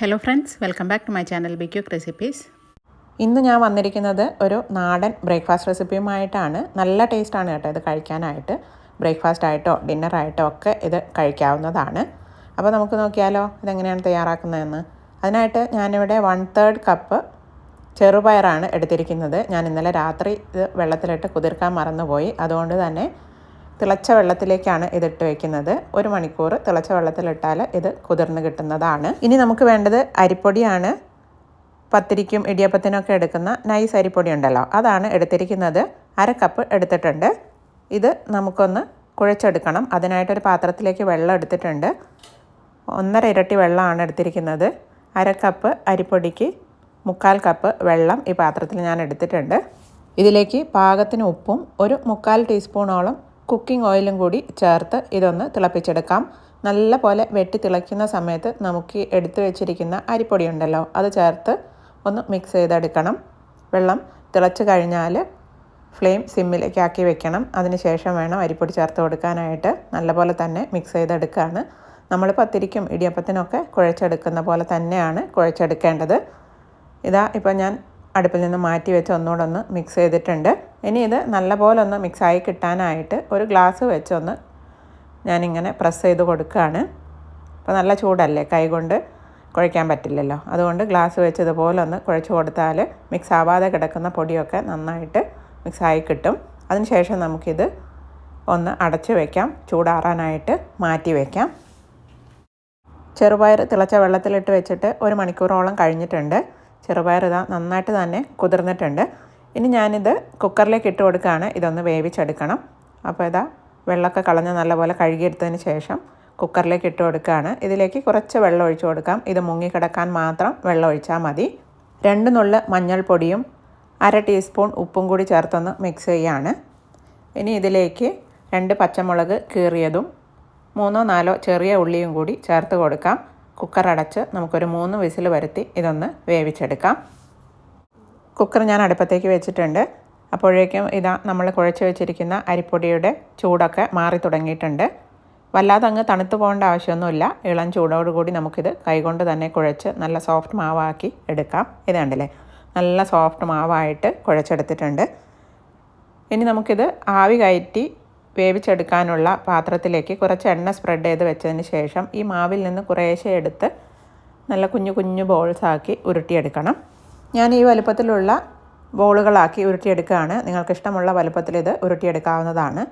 Hello friends welcome back to my channel be quick recipes ഇന്ന് ഞാൻ വന്നിരിക്കുന്നത് ഒരു നാടൻ ബ്രേക്ക്ഫാസ്റ്റ് റെസിപ്പിയുമായിട്ടാണ് നല്ല ടേസ്റ്റാണ് കേട്ടോ ഇത് കഴിക്കാനായിട്ട്. ബ്രേക്ക്ഫാസ്റ്റ് ആയിട്ടോ ഡിന്നറായിട്ടോ ഒക്കെ ഇത് കഴിക്കാവുന്നതാണ്. അപ്പോൾ നമുക്ക് നോക്കിയാലോ ഇതെങ്ങനെയാണ് തയ്യാറാക്കുന്നതെന്ന്. അതിനായിട്ട് ഞാനിവിടെ വൺ തേർഡ് കപ്പ് ചെറുപയറാണ് എടുത്തിരിക്കുന്നത്. ഞാൻ ഇന്നലെ രാത്രി ഇത് വെള്ളത്തിലിട്ട് കുതിർക്കാൻ മറന്നുപോയി. അതുകൊണ്ട് തന്നെ തിളച്ച വെള്ളത്തിലേക്കാണ് ഇതിട്ട് വെക്കുന്നത്. ഒരു മണിക്കൂർ തിളച്ച വെള്ളത്തിലിട്ടാൽ ഇത് കുതിർന്ന് കിട്ടുന്നതാണ്. ഇനി നമുക്ക് വേണ്ടത് അരിപ്പൊടിയാണ്. പത്തിരിക്കും ഇടിയപ്പത്തിനൊക്കെ എടുക്കുന്ന നൈസ് അരിപ്പൊടി ഉണ്ടല്ലോ. അതാണ് എടുത്തിരിക്കുന്നത്. അര കപ്പ് എടുത്തിട്ടുണ്ട്. ഇത് നമുക്കൊന്ന് കുഴച്ചെടുക്കണം. അതിനായിട്ടൊരു പാത്രത്തിലേക്ക് വെള്ളം എടുത്തിട്ടുണ്ട്. ഒന്നര ഇരട്ടി വെള്ളമാണ് എടുത്തിരിക്കുന്നത്. അര കപ്പ് അരിപ്പൊടിക്ക് മുക്കാൽ കപ്പ് വെള്ളം ഈ പാത്രത്തിൽ ഞാൻ എടുത്തിട്ടുണ്ട്. ഇതിലേക്ക് പാകത്തിന് ഉപ്പും ഒരു മുക്കാൽ ടീസ്പൂണോളം കുക്കിംഗ് ഓയിലും കൂടി ചേർത്ത് ഇതൊന്ന് തിളപ്പിച്ചെടുക്കാം. നല്ല പോലെ വെട്ടി തിളയ്ക്കുന്ന സമയത്ത് നമുക്ക് എടുത്തു വെച്ചിരിക്കുന്ന അരിപ്പൊടി ഉണ്ടല്ലോ അത് ചേർത്ത് ഒന്ന് മിക്സ് ചെയ്തെടുക്കണം. വെള്ളം തിളച്ച് കഴിഞ്ഞാൽ ഫ്ലെയിം സിമ്മിലേക്ക് ആക്കി വെക്കണം. അതിനുശേഷം വേണം അരിപ്പൊടി ചേർത്ത് കൊടുക്കാനായിട്ട്. നല്ലപോലെ തന്നെ മിക്സ് ചെയ്തെടുക്കുകയാണ് നമ്മൾ പത്തിരിക്കും ഇടിയപ്പത്തിനൊക്കെ കുഴച്ചെടുക്കുന്ന പോലെ തന്നെയാണ് കുഴച്ചെടുക്കേണ്ടത്. ഇതാ ഇപ്പോൾ ഞാൻ അടുപ്പിൽ നിന്ന് മാറ്റി വെച്ച് ഒന്നുകൂടെ ഒന്ന് മിക്സ് ചെയ്തിട്ടുണ്ട്. ഇനി ഇത് നല്ലപോലെ ഒന്ന് മിക്സായി കിട്ടാനായിട്ട് ഒരു ഗ്ലാസ് വെച്ചൊന്ന് ഞാനിങ്ങനെ പ്രസ് ചെയ്ത് കൊടുക്കുകയാണ്. അപ്പോൾ നല്ല ചൂടല്ലേ? കൈകൊണ്ട് കുഴയ്ക്കാൻ പറ്റില്ലല്ലോ. അതുകൊണ്ട് ഗ്ലാസ് വെച്ച് ഇതുപോലെ ഒന്ന് കുഴച്ച് കൊടുത്താൽ മിക്സ് ആവാതെ കിടക്കുന്ന പൊടിയൊക്കെ നന്നായിട്ട് മിക്സായി കിട്ടും. അതിനുശേഷം നമുക്കിത് ഒന്ന് അടച്ച് വയ്ക്കാം ചൂടാറാനായിട്ട് മാറ്റി വയ്ക്കാം ചെറുപയർ തിളച്ച വെള്ളത്തിലിട്ട് വെച്ചിട്ട് ഒരു മണിക്കൂറോളം കഴിഞ്ഞിട്ടുണ്ട്. ചെറുപയർ ഇതാ നന്നായിട്ട് തന്നെ കുതിർന്നിട്ടുണ്ട്. ഇനി ഞാനിത് കുക്കറിലേക്ക് ഇട്ട് കൊടുക്കുകയാണ്. ഇതൊന്ന് വേവിച്ചെടുക്കണം. അപ്പോൾ ഇതാ വെള്ളമൊക്കെ കളഞ്ഞ് നല്ലപോലെ കഴുകിയെടുത്തതിന് ശേഷം കുക്കറിലേക്ക് ഇട്ട് കൊടുക്കുകയാണ്. ഇതിലേക്ക് കുറച്ച് വെള്ളം ഒഴിച്ചു കൊടുക്കാം. ഇത് മുങ്ങിക്കിടക്കാൻ മാത്രം വെള്ളം ഒഴിച്ചാൽ മതി. രണ്ട് നുള്ള് മഞ്ഞൾപ്പൊടിയും അര ടീസ്പൂൺ ഉപ്പും കൂടി ചേർത്തൊന്ന് മിക്സ് ചെയ്യുകയാണ് ഇനി ഇതിലേക്ക് രണ്ട് പച്ചമുളക് കീറിയതും മൂന്നോ നാലോ ചെറിയ ഉള്ളിയും കൂടി ചേർത്ത് കൊടുക്കാം. കുക്കർ അടച്ച് നമുക്കൊരു മൂന്ന് വിസിൽ വരുത്തി ഇതൊന്ന് വേവിച്ചെടുക്കാം. കുക്കർ ഞാൻ അടുപ്പത്തേക്ക് വെച്ചിട്ടുണ്ട്. അപ്പോഴേക്കും ഇതാ നമ്മൾ കുഴച്ച് വെച്ചിരിക്കുന്ന അരിപ്പൊടിയുടെ ചൂടൊക്കെ മാറി തുടങ്ങിയിട്ടുണ്ട്. വല്ലാതെ അങ്ങ് തണുത്തു പോകേണ്ട ആവശ്യമൊന്നുമില്ല. ഇളം ചൂടോടുകൂടി നമുക്കിത് കൈകൊണ്ട് തന്നെ കുഴച്ച് നല്ല സോഫ്റ്റ് മാവാക്കി എടുക്കാം. ഇത് കണ്ടില്ലേ? നല്ല സോഫ്റ്റ് മാവായിട്ട് കുഴച്ചെടുത്തിട്ടുണ്ട്. ഇനി നമുക്കിത് ആവി കയറ്റി വേവിച്ചെടുക്കാനുള്ള പാത്രത്തിലേക്ക് കുറച്ച് എണ്ണ സ്പ്രെഡ് ചെയ്ത് വെച്ചതിന് ശേഷം ഈ മാവിൽ നിന്ന് കുറേശ്ശെ എടുത്ത് നല്ല കുഞ്ഞു കുഞ്ഞു ബോൾസാക്കി ഉരുട്ടിയെടുക്കണം. ഞാൻ ഈ വലുപ്പത്തിലുള്ള ബോളുകളാക്കി ഉരുട്ടിയെടുക്കുകയാണ്. നിങ്ങൾക്ക് ഇഷ്ടമുള്ള വലുപ്പത്തിൽ ഇത് ഉരുട്ടിയെടുക്കാവുന്നതാണ്.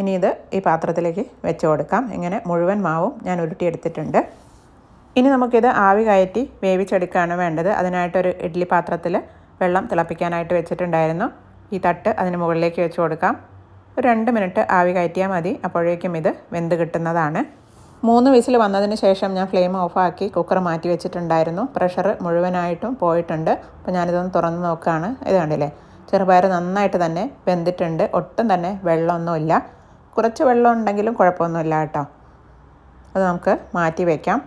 ഇനി ഇത് ഈ പാത്രത്തിലേക്ക് വെച്ച് കൊടുക്കാം. ഇങ്ങനെ മുഴുവൻ മാവും ഞാൻ ഉരുട്ടിയെടുത്തിട്ടുണ്ട്. ഇനി നമുക്കിത് ആവി കയറ്റി വേവിച്ചെടുക്കുകയാണ് വേണ്ടത്. അതിനായിട്ടൊരു ഇഡ്ഡലി പാത്രത്തിൽ വെള്ളം തിളപ്പിക്കാനായിട്ട് വെച്ചിട്ടുണ്ടായിരുന്നു. ഈ തട്ട് അതിന് മുകളിലേക്ക് വെച്ച് കൊടുക്കാം. ഒരു രണ്ട് മിനിറ്റ് ആവി കയറ്റിയാൽ മതി. അപ്പോഴേക്കും ഇത് വെന്ത് കിട്ടുന്നതാണ്. മൂന്ന് വിസിൽ വന്നതിന് ശേഷം ഞാൻ ഫ്ലെയിം ഓഫാക്കി കുക്കർ മാറ്റി വെച്ചിട്ടുണ്ടായിരുന്നു. പ്രഷർ മുഴുവനായിട്ടും പോയിട്ടുണ്ട്. അപ്പോൾ ഞാനിതൊന്ന് തുറന്ന് നോക്കുകയാണ്. ഇത് കണ്ടില്ലേ? ചെറുപയർ നന്നായിട്ട് തന്നെ വെന്തിട്ടുണ്ട്. ഒട്ടും തന്നെ വെള്ളമൊന്നുമില്ല. കുറച്ച് വെള്ളം ഉണ്ടെങ്കിലും കുഴപ്പമൊന്നുമില്ല കേട്ടോ. അത് നമുക്ക് മാറ്റി വയ്ക്കാം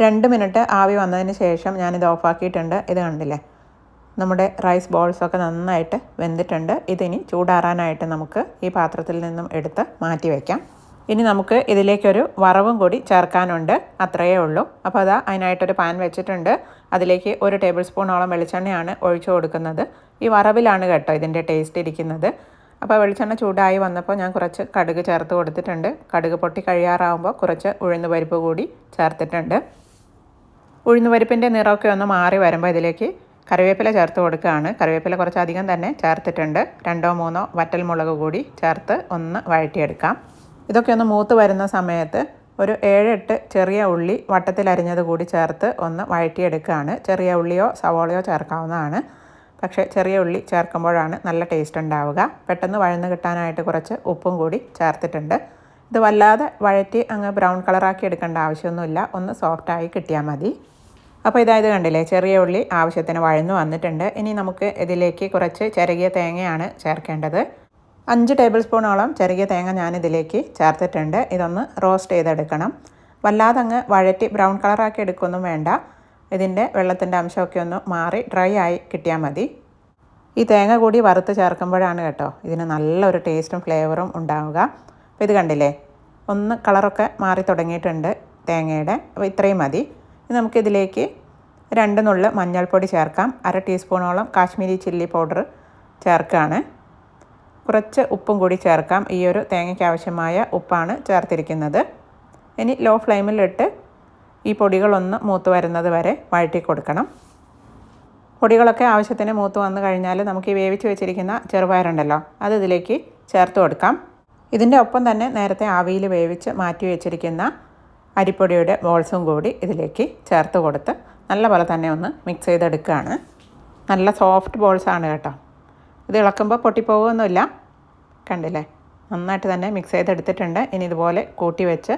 രണ്ട് മിനിറ്റ് ആവി വന്നതിന് ശേഷം ഞാനിത് ഓഫാക്കിയിട്ടുണ്ട്. ഇത് കണ്ടില്ലേ? നമ്മുടെ റൈസ് ബോൾസൊക്കെ നന്നായിട്ട് വെന്തിട്ടുണ്ട്. ഇതിനി ചൂടാറാനായിട്ട് നമുക്ക് ഈ പാത്രത്തിൽ നിന്നും എടുത്ത് മാറ്റി വയ്ക്കാം ഇനി നമുക്ക് ഇതിലേക്കൊരു വറവും കൂടി ചേർക്കാനുണ്ട്. അത്രയേ ഉള്ളൂ. അപ്പോൾ അതാ അതിനായിട്ടൊരു പാൻ വെച്ചിട്ടുണ്ട്. അതിലേക്ക് ഒരു ടേബിൾ സ്പൂണോളം വെളിച്ചെണ്ണയാണ് ഒഴിച്ചു കൊടുക്കുന്നത്. ഈ വറവിലാണ് കേട്ടോ ഇതിന്റെ ടേസ്റ്റ് ഇരിക്കുന്നത്. അപ്പോൾ വെളിച്ചെണ്ണ ചൂടായി വന്നപ്പോൾ ഞാൻ കുറച്ച് കടുക് ചേർത്ത് കൊടുത്തിട്ടുണ്ട്. കടുക് പൊട്ടി കഴിയാറാവുമ്പോൾ കുറച്ച് ഉഴുന്ന് പരിപ്പ് കൂടി ചേർത്തിട്ടുണ്ട്. ഉഴുന്ന് പരിപ്പിന്റെ നിറമൊക്കെ ഒന്ന് മാറി വരുമ്പോൾ ഇതിലേക്ക് കറിവേപ്പില ചേർത്ത് കൊടുക്കുകയാണ്. കറിവേപ്പില കുറച്ചധികം തന്നെ ചേർത്തിട്ടുണ്ട്. രണ്ടോ മൂന്നോ വറ്റൽ മുളക് കൂടി ചേർത്ത് ഒന്ന് വഴറ്റിയെടുക്കാം. ഇതൊക്കെ ഒന്ന് മൂത്ത് വരുന്ന സമയത്ത് ഒരു ഏഴെട്ട് ചെറിയ ഉള്ളി വട്ടത്തിൽ അരിഞ്ഞത് കൂടി ചേർത്ത് ഒന്ന് വഴറ്റിയെടുക്കുകയാണ്. ചെറിയ ഉള്ളിയോ സവോളയോ ചേർക്കാവുന്നതാണ്. പക്ഷേ ചെറിയ ഉള്ളി ചേർക്കുമ്പോഴാണ് നല്ല ടേസ്റ്റ് ഉണ്ടാവുക. പെട്ടെന്ന് വഴന്ന് കിട്ടാനായിട്ട് കുറച്ച് ഉപ്പും കൂടി ചേർത്തിട്ടുണ്ട്. ഇത് വല്ലാതെ വഴറ്റി അങ്ങ് ബ്രൗൺ കളറാക്കി എടുക്കേണ്ട ആവശ്യമൊന്നുമില്ല. ഒന്ന് സോഫ്റ്റായി കിട്ടിയാൽ മതി. അപ്പോൾ ഇതായത് കണ്ടില്ലേ ചെറിയ ഉള്ളി ആവശ്യത്തിന് വഴന്നു വന്നിട്ടുണ്ട്. ഇനി നമുക്ക് ഇതിലേക്ക് കുറച്ച് ചിരകിയ തേങ്ങയാണ് ചേർക്കേണ്ടത്. അഞ്ച് ടേബിൾ സ്പൂണോളം ചെറിയ തേങ്ങ ഞാനിതിലേക്ക് ചേർത്തിട്ടുണ്ട്. ഇതൊന്ന് റോസ്റ്റ് ചെയ്തെടുക്കണം. വല്ലാതെ അങ്ങ് വഴറ്റി ബ്രൗൺ കളറാക്കി എടുക്കൊന്നും വേണ്ട. ഇതിന്റെ വെള്ളത്തിന്റെ അംശമൊക്കെ ഒന്ന് മാറി ഡ്രൈ ആയി കിട്ടിയാൽ മതി. ഈ തേങ്ങ കൂടി വറുത്ത് ചേർക്കുമ്പോഴാണ് കേട്ടോ ഇതിന് നല്ലൊരു ടേസ്റ്റും ഫ്ലേവറും ഉണ്ടാവുക. അപ്പോൾ ഇത് കണ്ടില്ലേ? ഒന്ന് കളറൊക്കെ മാറി തുടങ്ങിയിട്ടുണ്ട് തേങ്ങയുടെ. അപ്പോൾ ഇത്രയും മതി. ഇനി നമുക്കിതിലേക്ക് രണ്ട് നുള്ള് മഞ്ഞൾപ്പൊടി ചേർക്കാം. അര ടീസ്പൂണോളം കാശ്മീരി ചില്ലി പൗഡർ ചേർക്കുകയാണ്. കുറച്ച് ഉപ്പും കൂടി ചേർക്കാം. ഈ ഒരു തേങ്ങയ്ക്ക് ആവശ്യമായ ഉപ്പാണ് ചേർത്തിരിക്കുന്നത്. ഇനി ലോ ഫ്ലെയിമിലിട്ട് ഈ പൊടികളൊന്ന് മൂത്ത് വരുന്നത് വരെ വഴറ്റി കൊടുക്കണം. പൊടികളൊക്കെ ആവശ്യത്തിന് മൂത്ത് വന്നു കഴിഞ്ഞാൽ നമുക്ക് ഈ വേവിച്ച് വെച്ചിരിക്കുന്ന ചെറുപയറുണ്ടല്ലോ അത് ഇതിലേക്ക് ചേർത്ത് കൊടുക്കാം. ഇതിന്റെ ഒപ്പം തന്നെ നേരത്തെ ആവിയിൽ വേവിച്ച് മാറ്റി വെച്ചിരിക്കുന്ന അരിപ്പൊടിയുടെ ബോൾസും കൂടി ഇതിലേക്ക് ചേർത്ത് കൊടുത്ത് നല്ലപോലെ തന്നെ ഒന്ന് മിക്സ് ചെയ്തെടുക്കുകയാണ്. നല്ല സോഫ്റ്റ് ബോൾസാണ് കേട്ടോ. ഇത് ഇളക്കുമ്പോൾ പൊട്ടിപ്പോകുമൊന്നുമില്ല കണ്ടില്ലേ? നന്നായിട്ട് തന്നെ മിക്സ് ചെയ്തെടുത്തിട്ടുണ്ട്. ഇനി ഇതുപോലെ കൂട്ടി വെച്ച്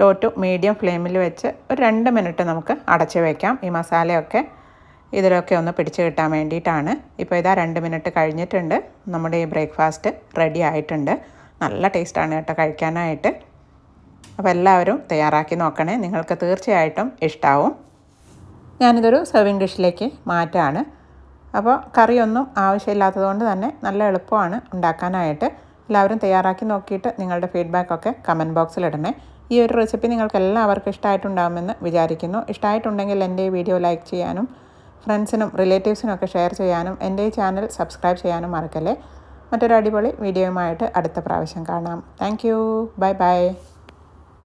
ലോ ടു മീഡിയം ഫ്ലെയിമിൽ വെച്ച് ഒരു രണ്ട് മിനിറ്റ് നമുക്ക് അടച്ച് വയ്ക്കാം ഈ മസാലയൊക്കെ ഇതിലൊക്കെ ഒന്ന് പിടിച്ച് കിട്ടാൻ വേണ്ടിയിട്ടാണ്. ഇപ്പോൾ ഇതാ രണ്ട് മിനിറ്റ് കഴിഞ്ഞിട്ടുണ്ട്. നമ്മുടെ ഈ ബ്രേക്ക്ഫാസ്റ്റ് റെഡി ആയിട്ടുണ്ട്. നല്ല ടേസ്റ്റാണ് കേട്ടോ കഴിക്കാനായിട്ട്. അപ്പോൾ എല്ലാവരും തയ്യാറാക്കി നോക്കണേ. നിങ്ങൾക്ക് തീർച്ചയായിട്ടും ഇഷ്ടാവും. ഞാനിതൊരു സെർവിങ് ഡിഷിലേക്ക് മാറ്റാണ്. അപ്പോൾ കറിയൊന്നും ആവശ്യമില്ലാത്തതുകൊണ്ട് തന്നെ നല്ല എളുപ്പമാണ് ഉണ്ടാക്കാനായിട്ട്. എല്ലാവരും തയ്യാറാക്കി നോക്കിയിട്ട് നിങ്ങളുടെ ഫീഡ്ബാക്കൊക്കെ കമന്റ് ബോക്സിൽ ഇടണേ ഈ ഒരു റെസിപ്പി നിങ്ങൾക്ക് എല്ലാവർക്കും ഇഷ്ടമായിട്ടുണ്ടാകുമെന്ന് വിചാരിക്കുന്നു. ഇഷ്ടമായിട്ടുണ്ടെങ്കിൽ എന്റെ ഈ വീഡിയോ ലൈക്ക് ചെയ്യാനും ഫ്രണ്ട്സിനും റിലേറ്റീവ്സിനും ഒക്കെ ഷെയർ ചെയ്യാനും എന്റെ ഈ ചാനൽ സബ്സ്ക്രൈബ് ചെയ്യാനും മറക്കല്ലേ. മറ്റൊരു അടിപൊളി വീഡിയോയുമായിട്ട് അടുത്ത പ്രാവശ്യം കാണാം. Thank you. Bye bye.